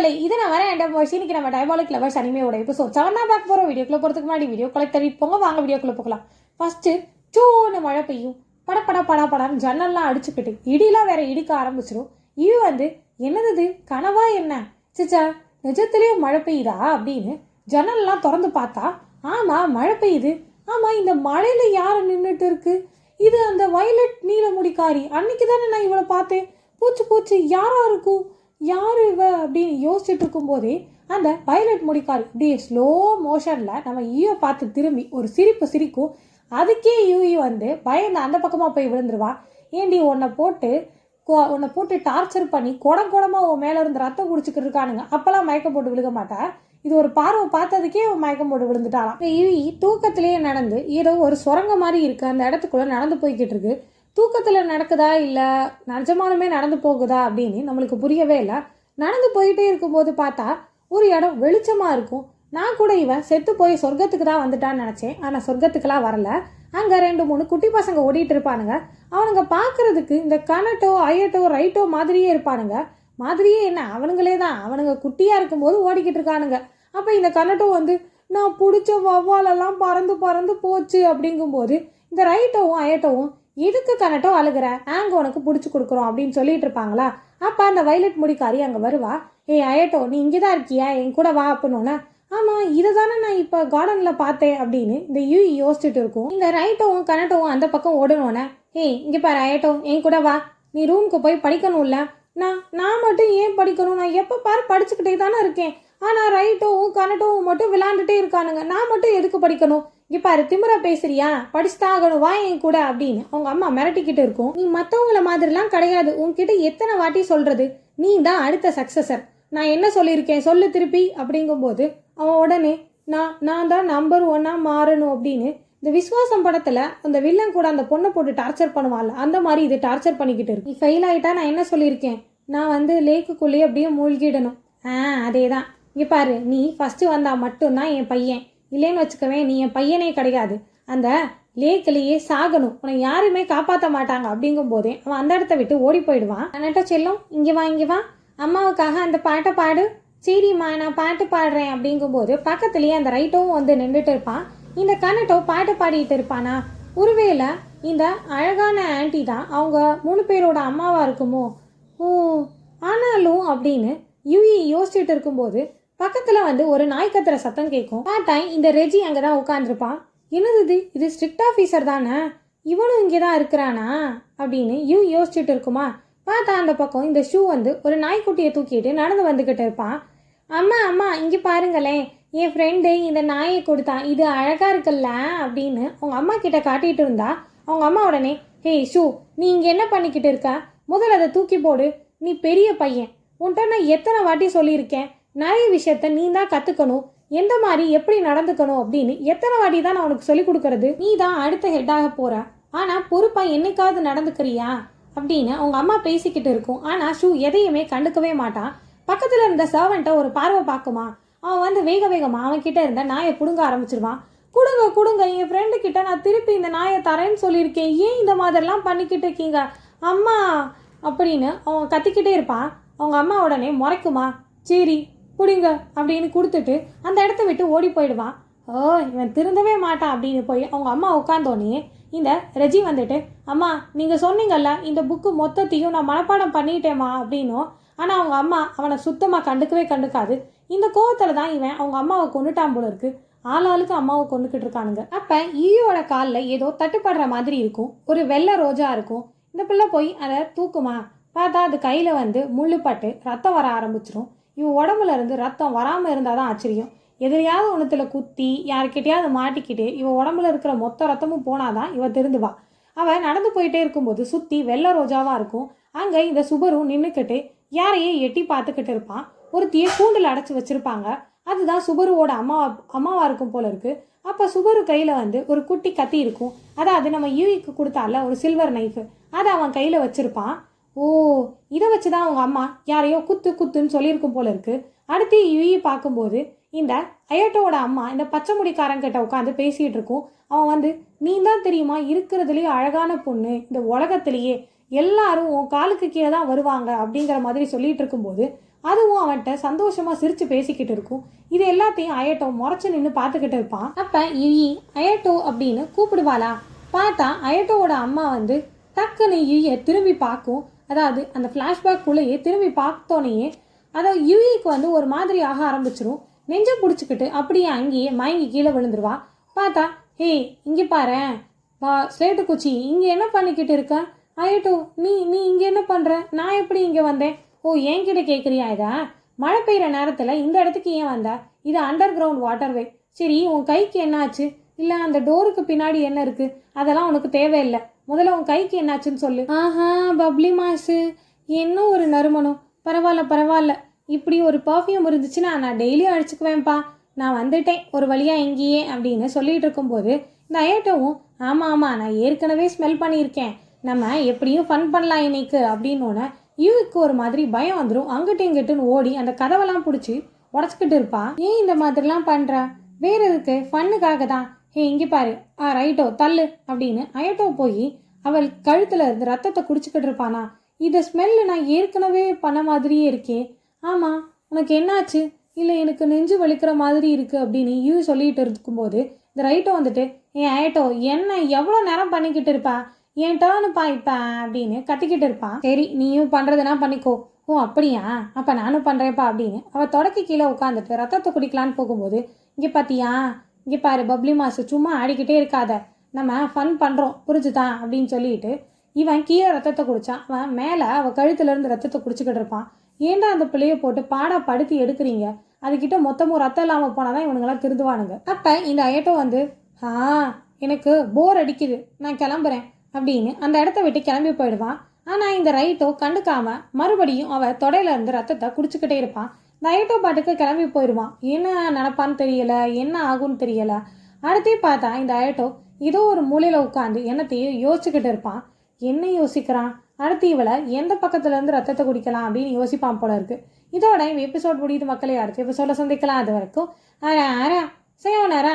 மக்களே இது நான் வரேன் என்ற வாய்ஸ் இன்னைக்கு நம்ம டயபாலிக் லவர்ஸ் அனிமையோட எபிசோட் செவன் தான் பார்க்க போகிறோம் வீடியோக்குள்ள போகிறதுக்கு முன்னாடி வீடியோ கலெக்ட் தள்ளி போங்க. வாங்க வீடியோக்குள்ள போகலாம். ஃபஸ்ட்டு சூன்னு மழை பெய்யும். பட பட பட படான்னு ஜன்னல்லாம் அடிச்சுக்கிட்டு இடிலாம் வேற இடிக்க ஆரம்பிச்சிடும் இது வந்து என்னது கனவா என்ன? சிச்சா நிஜத்துலேயும் மழை பெய்யுதா அப்படின்னு ஜன்னல்லாம் திறந்து பார்த்தா ஆமாம் மழை பெய்யுது. ஆமாம் இந்த மழையில் யார் நின்றுட்டு இருக்கு? இது அந்த வயலட் நீலமுடிக்காரி. அன்னைக்கு தானே நான் இவளை பார்த்தேன். பூச்சு பூச்சு யாரா இருக்கும்? யார் இவ அப்படின்னு யோசிச்சுட்டு இருக்கும்போதே அந்த வயலட் முடிக்கார் இப்படியே ஸ்லோ மோஷனில் நம்ம ஈயோ பார்த்து திரும்பி ஒரு சிரிப்பு சிரிக்கும். அதுக்கே யூஇ வந்து பயந்து அந்த பக்கமாக போய் விழுந்துருவா. ஏண்டி உன்னை போட்டு உன்னை போட்டு டார்ச்சர் பண்ணி குடம் குடமாக உன் மேலே இருந்து ரத்தம் குடிச்சிக்கிட்டு இருக்கானுங்க. அப்போல்லாம் மயக்கம் போட்டு விழுக மாட்டா. இது ஒரு பார்வை பார்த்ததுக்கே அவன் மயக்கம் போட்டு விழுந்துட்டாளாம். இந்த யூஇ தூக்கத்திலேயே நடந்து ஏதோ ஒரு சுரங்க மாதிரி இருக்குது அந்த இடத்துக்குள்ளே நடந்து போய்கிட்டு இருக்கு. தூக்கத்தில் நடக்குதா இல்லை நிஜமானமே நடந்து போகுதா அப்படின்னு நம்மளுக்கு புரியவே இல்லை. நடந்து போயிட்டே இருக்கும்போது பார்த்தா ஒரு இடம் வெளிச்சமாக இருக்கும். நான் கூட இவன் செத்து போய் சொர்க்கத்துக்கு தான் வந்துட்டான்னு நினச்சேன். ஆனால் சொர்க்கத்துக்கெலாம் வரல. அங்கே ரெண்டு மூணு குட்டி பசங்க ஓடிட்டு இருப்பானுங்க. அவனுங்க பார்க்குறதுக்கு இந்த கனட்டோ ஐயட்டோ ரைட்டோ மாதிரியே இருப்பானுங்க. மாதிரியே என்ன? அவனுங்களே தான். அவனுங்க குட்டியாக இருக்கும்போது ஓடிக்கிட்டு இருக்கானுங்க. அப்போ இந்த கனட்டோ வந்து நான் பிடிச்ச வவ்வாலெல்லாம் பறந்து பறந்து போச்சு. அப்படிங்கும்போது இந்த ரைட்டோவும் அயட்டோவும் இதுக்கு கனட்டோ அழுகிற? நாங்கள் உனக்கு பிடிச்சி கொடுக்குறோம் அப்படின்னு சொல்லிட்டு இருப்பாங்களா? அப்போ அந்த வைலட் முடிக்காரி அங்கே வருவா. ஏய் அயட்டோ நீ இங்கே தான் இருக்கியா? என் கூட வா அப்படின்னோன்னே ஆமாம் இதை தானே நான் இப்போ கார்டனில் பார்த்தேன் அப்படின்னு இந்த யூ யோசிச்சுட்டு இருக்கும். இந்த ரைட்டோவும் கனட்டோவும் அந்த பக்கம் ஓடணுன்னே ஏய் இங்கே பாரு அயட்டோ என் கூட வா. நீ ரூமுக்கு போய் படிக்கணும்ல. நான் நான் மட்டும் ஏன் படிக்கணும்? நான் எப்போ பாரு படிச்சுக்கிட்டே தானே இருக்கேன். ஆனால் ரைட்டோவும் கனட்டோவும் மட்டும் விளாண்டுட்டே இருக்கானுங்க. நான் மட்டும் எதுக்கு படிக்கணும்? இங்கே பாரு திமிரா பேசுறியா? படிச்சுதான் ஆகணும் வா என் கூட அப்படின்னு. அவங்க அம்மா மிரட்டிக்கிட்டு இருக்கும். நீ மற்றவங்கள மாதிரிலாம் கிடையாது. உன்கிட்ட எத்தனை வாட்டி சொல்கிறது நீ தான் அடுத்த சக்ஸஸர் நான் என்ன சொல்லியிருக்கேன்? சொல்லு திருப்பி அப்படிங்கும்போது அவன் உடனே நான் நான் தான் நம்பர் ஒன்னாக மாறணும் அப்படின்னு. இந்த விஸ்வாசம் படத்தில் அந்த வில்லன் கூட அந்த பொண்ணை போட்டு டார்ச்சர் பண்ணுவாள் அந்த மாதிரி இது டார்ச்சர் பண்ணிக்கிட்டு இருக்கு. நீ ஃபெயில் ஆகிட்டா நான் என்ன சொல்லியிருக்கேன்? நான் வந்து லேக்குக்குள்ளேயே அப்படியே மூழ்கிடணும். ஆ அதே தான் இங்கே பாரு நீ ஃபஸ்ட்டு வந்தால் மட்டும்தான் என் பையன். இல்லைன்னு வச்சுக்கவேன் நீ என் பையனே கிடையாது. அந்த லேக்கிலேயே சாகணும். உன்னை யாருமே காப்பாற்ற மாட்டாங்க. அப்படிங்கும் போதே அவன் அந்த இடத்த விட்டு ஓடி போயிடுவான். அண்ணட்ட செல்லும். இங்கே வா இங்கே வா. அம்மாவுக்காக அந்த பாட்டை பாடு. சரிம்மா நான் பாட்டு பாடுறேன். அப்படிங்கும்போது பக்கத்துலேயே அந்த ரைட்டும் வந்து நின்றுட்டு இருப்பான். இந்த கனட்டோ பாட்டு பாடிட்டு இருப்பானா? ஒருவேளை இந்த அழகான ஆன்ட்டி தான் அவங்க மூணு பேரோட அம்மாவாக இருக்குமோ? ஓ ஆனாலும் அப்படின்னு யூஇ யோசிச்சுட்டு இருக்கும்போது பக்கத்தில் வந்து ஒரு நாய் கத்துற சத்தம் கேட்கும் பார்த்தா இந்த ரெஜி அங்கே தான் உட்காந்துருப்பான் என்னது இது? இது ஸ்ட்ரிக்ட் ஆஃபீஸர் தானே? இவனும் இங்கே தான் இருக்கிறானா? அப்படின்னு யூ யோசிச்சுட்டு இருக்குமா? பார்த்தா அந்த பக்கம் இந்த ஷூ வந்து ஒரு நாய்க்குட்டியை தூக்கிட்டு நடந்து வந்துக்கிட்டு இருப்பான். அம்மா அம்மா இங்கே பாருங்களேன். என் ஃப்ரெண்டு இந்த நாயை கொடுத்தான். இது அழகாக இருக்குல்ல? அப்படின்னு அவங்க அம்மா கிட்ட காட்டிட்டு இருந்தா அவங்க அம்மா உடனே ஹேய் ஷூ நீ இங்கே என்ன பண்ணிக்கிட்டு இருக்க? முதல்ல அதை தூக்கி போடு. நீ பெரிய பையன். உன்கிட்ட நான் எத்தனை வாட்டி சொல்லியிருக்கேன்? நிறைய விஷயத்த நீ தான் கற்றுக்கணும் எந்த மாதிரி எப்படி நடந்துக்கணும் அப்படின்னு எத்தனை வாட்டி தான் நான் உனக்கு சொல்லிக் கொடுக்கறது? நீ தான் அடுத்த ஹெட்டாக போகிற ஆனால் பொறுப்பாக என்னைக்காவது நடந்துக்கிறியா? அப்படின்னு அவங்க அம்மா பேசிக்கிட்டு இருக்கும். ஆனால் ஷூ எதையுமே கண்டுக்கவே மாட்டான். பக்கத்தில் இருந்த சர்வெண்ட்டை ஒரு பார்வை பார்க்குமா? அவன் வந்து வேக வேகமாக அவன்கிட்ட இருந்த நாயை பிடுங்க ஆரம்பிச்சிருவான். கொடுங்க கொடுங்க என் ஃப்ரெண்டு கிட்ட நான் திருப்பி இந்த நாயை தரேன்னு சொல்லியிருக்கேன். ஏன் இந்த மாதிரிலாம் பண்ணிக்கிட்டு இருக்கீங்க? அம்மா அப்படின்னு அவன் கத்திக்கிட்டே இருப்பான். அவங்க அம்மா உடனே முறைக்குமா? சரி பிடிங்க அப்படின்னு கொடுத்துட்டு அந்த இடத்த விட்டு ஓடி போயிடுவான் ஓ இவன் திருந்தவே மாட்டான் அப்படின்னு போய் அவங்க அம்மா உட்காந்தோடனே இந்த ரெஜி வந்துட்டு அம்மா நீங்கள் சொன்னீங்கல்ல இந்த புக்கு மொத்தத்தையும் நான் மனப்பாடம் பண்ணிட்டேம்மா அப்படின்னும் ஆனால் அவங்க அம்மா அவனை சுத்தமாக கண்டுக்கவே கண்டுக்காது. இந்த கோவத்தில் தான் இவன் அவங்க அம்மாவை கொண்டுட்டான் போல இருக்கு. ஆளாளுக்கு அம்மாவை கொண்டுக்கிட்டு இருக்கானுங்க. அப்போ ஈயோட காலில் ஏதோ தட்டுப்படுற மாதிரி இருக்கும். ஒரு வெள்ளை ரோஜா இருக்கும். இந்த பிள்ளை போய் அதை தூக்குமா. பார்த்தா அது கையில் வந்து முள்ளுப்பட்டு ரத்தம் வர ஆரம்பிச்சிரும். இவன் உடம்புல இருந்து ரத்தம் வராமல் இருந்தால் தான் ஆச்சரியம். எதிரியாவது ஒன்றுத்தில் குத்தி யார்கிட்டயாவது மாட்டிக்கிட்டு இவன் உடம்புல இருக்கிற மொத்த ரத்தமும் போனாதான் இவன் திருந்துவா. அவன் நடந்து போயிட்டே இருக்கும்போது சுற்றி வெள்ளை ரோஜாவாக இருக்கும். அங்கே இந்த சுபரும் நின்றுக்கிட்டு யாரையே எட்டி பார்த்துக்கிட்டு இருப்பான். ஒருத்தியை கூண்டில் அடைச்சி வச்சுருப்பாங்க. அதுதான் சுபருவோட அம்மாவா அம்மாவாக இருக்கும் போல இருக்குது அப்போ சுபரு கையில் வந்து ஒரு குட்டி கத்தி இருக்கும். அதாவது நம்ம யூஇக்கு கொடுத்தால ஒரு சில்வர் நைஃபு அதை அவன் கையில் வச்சுருப்பான். ஓ இதை வச்சு தான் அவங்க அம்மா யாரையோ குத்து குத்துன்னு சொல்லியிருக்கும் போல இருக்குது அடுத்து யுயி பார்க்கும்போது இந்த அயோட்டோவோட அம்மா இந்த பச்சை முடிக்காரங்கிட்ட உட்காந்து பேசிகிட்டு இருக்கும். அவன் வந்து நீ தான் தெரியுமா? இருக்கிறதுலேயே அழகான பொண்ணு. இந்த உலகத்திலேயே எல்லாரும் உன் காலுக்கு கீழே தான் வருவாங்க. அப்படிங்கிற மாதிரி சொல்லிகிட்டு இருக்கும்போது அதுவும் அவன்கிட்ட சந்தோஷமாக சிரித்து பேசிக்கிட்டு இருக்கும். இது எல்லாத்தையும் அயட்டோ முறைச்சு நின்று பார்த்துக்கிட்டு இருப்பான். அப்போ யுயி அயட்டோ அப்படின்னு கூப்பிடுவாளா? பார்த்தா அயட்டோவோட அம்மா வந்து டக்குன்னு யுயை திரும்பி பார்க்கும். அதாவது அந்த ஃப்ளாஷ்பேக்குள்ளேயே திரும்பி பார்த்தோன்னே அதை யூஇக்கு வந்து ஒரு மாதிரி ஆக ஆரம்பிச்சிடும் நெஞ்சை பிடிச்சிக்கிட்டு அப்படியே அங்கேயே மயங்கி கீழே விழுந்துருவா. பார்த்தா ஹே இங்கே பாரு. வா ஸ்லேட்டு குச்சி இங்கே என்ன பண்ணிக்கிட்டு இருக்க? ஆயிட்டோ நீ நீ இங்கே என்ன பண்ணுற நான் எப்படி இங்கே வந்தேன்? ஓ என்கிட்ட கேட்குறியா இதா? மழை பெய்கிற நேரத்தில் இந்த இடத்துக்கு ஏன் வந்த? இது அண்டர் கிரவுண்ட் வாட்டர்வே சரி உன் கைக்கு என்னாச்சு? இல்லை அந்த டோருக்கு பின்னாடி என்ன இருக்குது அதெல்லாம் உனக்கு தேவையில்லை. முதல்ல உன் கைக்கு என்னாச்சுன்னு சொல்லு. ஆஹா பப்ளி மாசு. என்ன ஒரு நறுமணம்? பரவாயில்ல பரவாயில்ல. இப்படி ஒரு பர்ஃப்யூம் இருந்துச்சுன்னா நான் டெய்லியும் அடிச்சுக்குவேன்ப்பா. நான் வந்துட்டேன் ஒரு வழியாக எங்கேயே அப்படின்னு சொல்லிட்டு இருக்கும்போது இந்த அயட்டவும் ஆமாம் ஆமாம் நான் ஏற்கனவே ஸ்மெல் பண்ணியிருக்கேன். நம்ம எப்படியும் ஃபன் பண்ணலாம் இன்னைக்கு அப்படின்னு யூக்கு ஒரு மாதிரி பயம் வந்துடும் அங்கிட்டு இங்கிட்டுன்னு ஓடி அந்த கதவெல்லாம் பிடிச்சி உடச்சிக்கிட்டு இருப்பா. ஏன் இந்த மாதிரிலாம் பண்ணுற வேறு எதுக்கு? ஃபன்னுக்காக தான். ஹே இங்கே பாரு. ஆ ரைட்டோ தள்ளு அப்படின்னு அயட்டோ போய் அவள் கழுத்தில் இருந்து ரத்தத்தை குடிச்சுக்கிட்டு இருப்பானா. இதை ஸ்மெல்லு நான் ஏற்கனவே பண்ண மாதிரியே இருக்கே. ஆமாம் உனக்கு என்னாச்சு? இல்லை எனக்கு நெஞ்சு வலிக்கிற மாதிரி இருக்குது அப்படின்னு யூ சொல்லிட்டு இருக்கும்போது இந்த ரைட்டோ வந்துட்டு ஏன் ஆயட்டோ என்ன எவ்வளோ நேரம் பண்ணிக்கிட்டு இருப்பா? என் டேர்னுப்பா இப்போ? அப்படின்னு கத்திக்கிட்டு இருப்பான் சரி நீயும் பண்ணுறதுனா பண்ணிக்கோ. ஓ அப்படியா? அப்போ நானும் பண்ணுறேன்ப்பா அப்படின்னு அவள் தொடக்கி கீழே உட்காந்துட்டு ரத்தத்தை குடிக்கலான்னு போகும்போது இங்கே பார்த்தியா இங்கே பாரு பப்ளி மாஸ்டர் சும்மா ஆடிக்கிட்டே இருக்காத. நம்ம ஃபன் பண்ணுறோம் புரிஞ்சுதான் அப்படின்னு சொல்லிட்டு இவன் கீழே ரத்தத்தை குடித்தான் அவன் மேலே அவள் கழுத்துலேருந்து ரத்தத்தை குடிச்சிக்கிட்டு இருப்பான். ஏன்டா அந்த பிள்ளைய போட்டு பாடா படுத்தி எடுக்கிறீங்க? அதுக்கிட்ட மொத்தமும் ரத்தம் இல்லாமல் போனால் தான் இவனுங்களாம் திருந்துவானுங்க. அப்போ இந்த ஐட்டம் வந்து ஆ எனக்கு போர் அடிக்குது. நான் கிளம்புறேன். அப்படின்னு அந்த இடத்த விட்டு கிளம்பி போயிடுவான். ஆனால் இந்த ரைட்டோ கண்டுக்காமல் மறுபடியும் அவள் தொடையிலேருந்து ரத்தத்தை குடிச்சுக்கிட்டே இருப்பான். இந்த பாட்டுக்கு கிளம்பி போயிடுவான் என்ன நடப்பான்னு தெரியல என்ன ஆகும்னு தெரியல. அடுத்தே பார்த்தா இந்த ஐட்டோ ஏதோ ஒரு மூலையில் உட்காந்து என்னத்தையும் யோசிச்சுக்கிட்டு இருப்பான். என்ன யோசிக்கிறான்? அடுத்து இவளை எந்த பக்கத்துலேருந்து ரத்தத்தை குடிக்கலாம் அப்படின்னு யோசிப்பான் போல இருக்கு. இதோட எபிசோட் முடியுது மக்களை. அடுத்த எபிசோட சந்திக்கலாம். அது வரைக்கும் அரா அரா செய்யோனரா